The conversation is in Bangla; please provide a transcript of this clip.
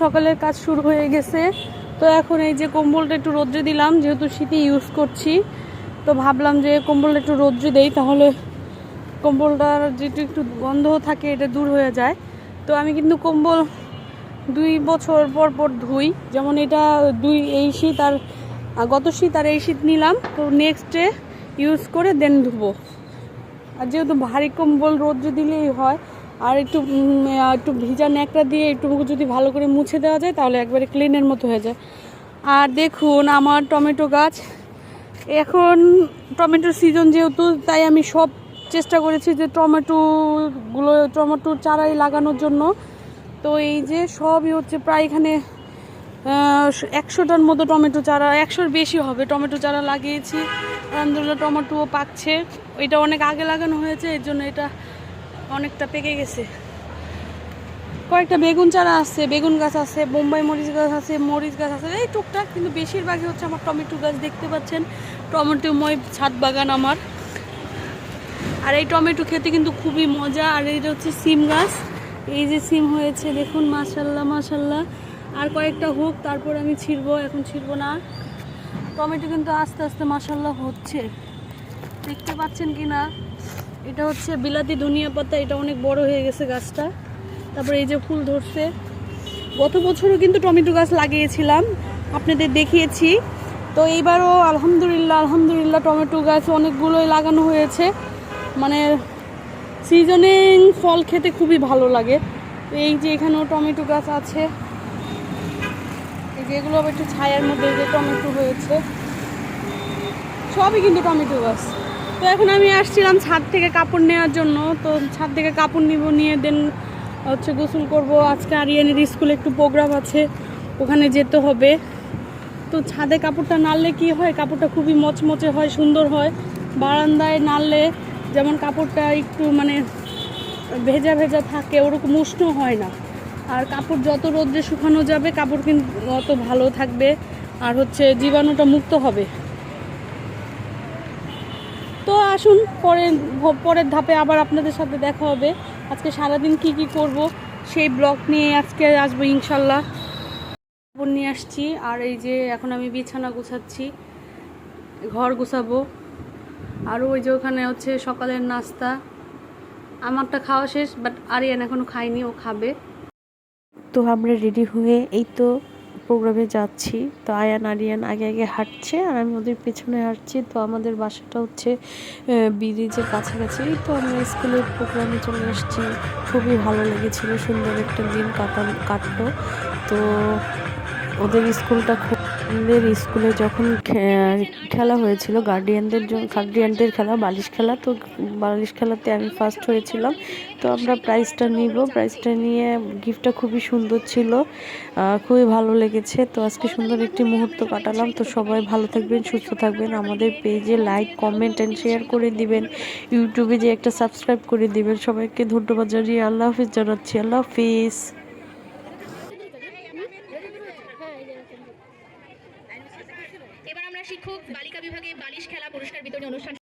সকালের কাজ শুরু হয়ে গেছে। তো এখন এই যে কম্বলটা একটু রোদ্রে দিলাম, যেহেতু শীতে ইউজ করছি, তো ভাবলাম যে কম্বলটা একটু রোদ্রে দেই, তাহলে কম্বলটার যেটু একটু গন্ধ থাকে, এটা দূর হয়ে যায়। তো আমি কিন্তু কম্বল দুই বছর পর পর ধুই, যেমন এটা দুই এই শীত আর গত শীত আর এই শীত নিলাম, তো নেক্সটে ইউজ করে দেন ধুবো। আর যেহেতু ভারী কম্বল রোদ্রে দিলেই হয় আর একটু একটু ভিজা ন্যাকড়া দিয়ে একটু যদি ভালো করে মুছে দেওয়া যায়, তাহলে একবারে ক্লিনের মতো হয়ে যায়। আর দেখুন আমার টমেটো গাছ। এখন টমেটোর সিজন যেহেতু, তাই আমি সব চেষ্টা করেছি যে টমেটোগুলো টমেটোর চারাই লাগানোর জন্য। তো এই যে সবই হচ্ছে প্রায় এখানে একশোটার মতো টমেটো চারা, একশোর বেশি হবে টমেটো চারা লাগিয়েছি। আলহামদুলিল্লাহ টমেটোও পাকছে। এটা অনেক আগে লাগানো হয়েছে, এর জন্য এটা অনেকটা পেকে গেছে। কয়েকটা বেগুন চারা আছে, বেগুন গাছ আছে, বোম্বাই মরিচ গাছ আছে, মরিচ গাছ আছে, এই টুকটাক, কিন্তু বেশিরভাগই হচ্ছে আমার টমেটো গাছ দেখতে পাচ্ছেন। টমেটোময় ছাদ বাগান আমার। আর এই টমেটো খেতে কিন্তু খুবই মজা, আর এইটা হচ্ছে সিম গাছ, এই যে সিম হয়েছে, দেখুন, মাশাল্লাহ মাশাল্লাহ। আর কয়েকটা হোক, তারপর আমি ছিড়বো, এখন ছিড়বো না। টমেটো কিন্তু আস্তে আস্তে, মাশাল্লাহ, হচ্ছে। দেখতে পাচ্ছেন কি না এটা হচ্ছে বিলাতি ধনিয়া পাতা, এটা অনেক বড় হয়ে গেছে গাছটা। তারপরে এই যে ফুল ধরছে। গত বছরও কিন্তু টমেটো গাছ লাগিয়েছিলাম, আপনাদের দেখিয়েছি। তো এইবারও আলহামদুলিল্লাহ আলহামদুলিল্লাহ টমেটো গাছ অনেকগুলোই লাগানো হয়েছে। মানে সিজনিং ফল খেতে খুবই ভালো লাগে। এই যে এখানেও টমেটো গাছ আছে। এই যে এগুলো আবার একটু ছায়ার মধ্যে যে টমেটো হয়েছে। সবই কিন্তু টমেটো গাছ। তো এখন আমি আসছিলাম ছাদ থেকে কাপড় নেওয়ার জন্য। তো ছাদ থেকে কাপড় নিব, নিয়ে দেন হচ্ছে গোসল করব। আজকে আরিয়ানের স্কুলে একটু প্রোগ্রাম আছে, ওখানে যেতে হবে। তো ছাদে কাপড়টা নাড়লে কি হয়? কাপড়টা খুবই মচমচে হয়, সুন্দর হয়। বারান্দায় নাড়লে যেমন কাপড়টা একটু মানে ভেজা ভেজা থাকে, ওরকম উষ্ণ হয় না। আর কাপড় যত রোদ্রে শুকানো যাবে, কাপড় কিন্তু অত ভালো থাকবে। আর হচ্ছে জীবাণুটা মুক্ত হবে। আসুন পরে পরের ধাপে আবার আপনাদের সাথে দেখা হবে। আজকে সারাদিন কি কি করব, সেই ব্লগ নিয়ে আজকে আসব ইনশাল্লাহ। নিয়ে আসছি, আর এই যে এখন আমি বিছানা গুছাচ্ছি, ঘর গুছাবো। আর ওই যে ওখানে হচ্ছে সকালের নাস্তা। আমারটা খাওয়া শেষ বাট আরিয়ান এখনও খাইনি ও খাবে। তো আমরা রেডি হয়ে, এই তো প্রোগ্রামে যাচ্ছি, তো আয়ান আরিয়ান আগে আগে হাঁটছে আর আমি ওদের পেছনে হাঁটছি। তো আমাদের বাসাটা হচ্ছে ব্রিজের কাছাকাছি। তো আমরা স্কুলের প্রোগ্রামে চলে এসেছি। খুবই ভালো লেগেছিলো, সুন্দর একটা দিন কাটান কাটলো। তো ওদের স্কুলটা খুব ওদের স্কুলে যখন খেলা হয়েছিল গার্ডিয়ানদের জন্য গার্ডিয়ানদের খেলা, বালিশ খেলা, তো বালিশ খেলাতে আমি ফার্স্ট হয়েছিলাম। তো আমরা প্রাইজটা নিব। প্রাইজটা নিয়ে গিফটটা খুবই সুন্দর ছিল খুবই ভালো লেগেছে। তো আজকে সুন্দর একটি মুহূর্ত কাটালাম। তো সবাই ভালো থাকবেন, সুস্থ থাকবেন। আমাদের পেজে লাইক কমেন্ট অ্যান্ড শেয়ার করে দিবেন। ইউটিউবে যে একটা সাবস্ক্রাইব করে দিবেন। সবাইকে ধন্যবাদ জানিয়ে আল্লাহ হাফিজ জানাচ্ছি। আল্লাহ হাফিজ। এবার আমরা শিক্ষক বালিকা বিভাগে বালিশ খেলা পুরস্কার বিতরণী অনুষ্ঠান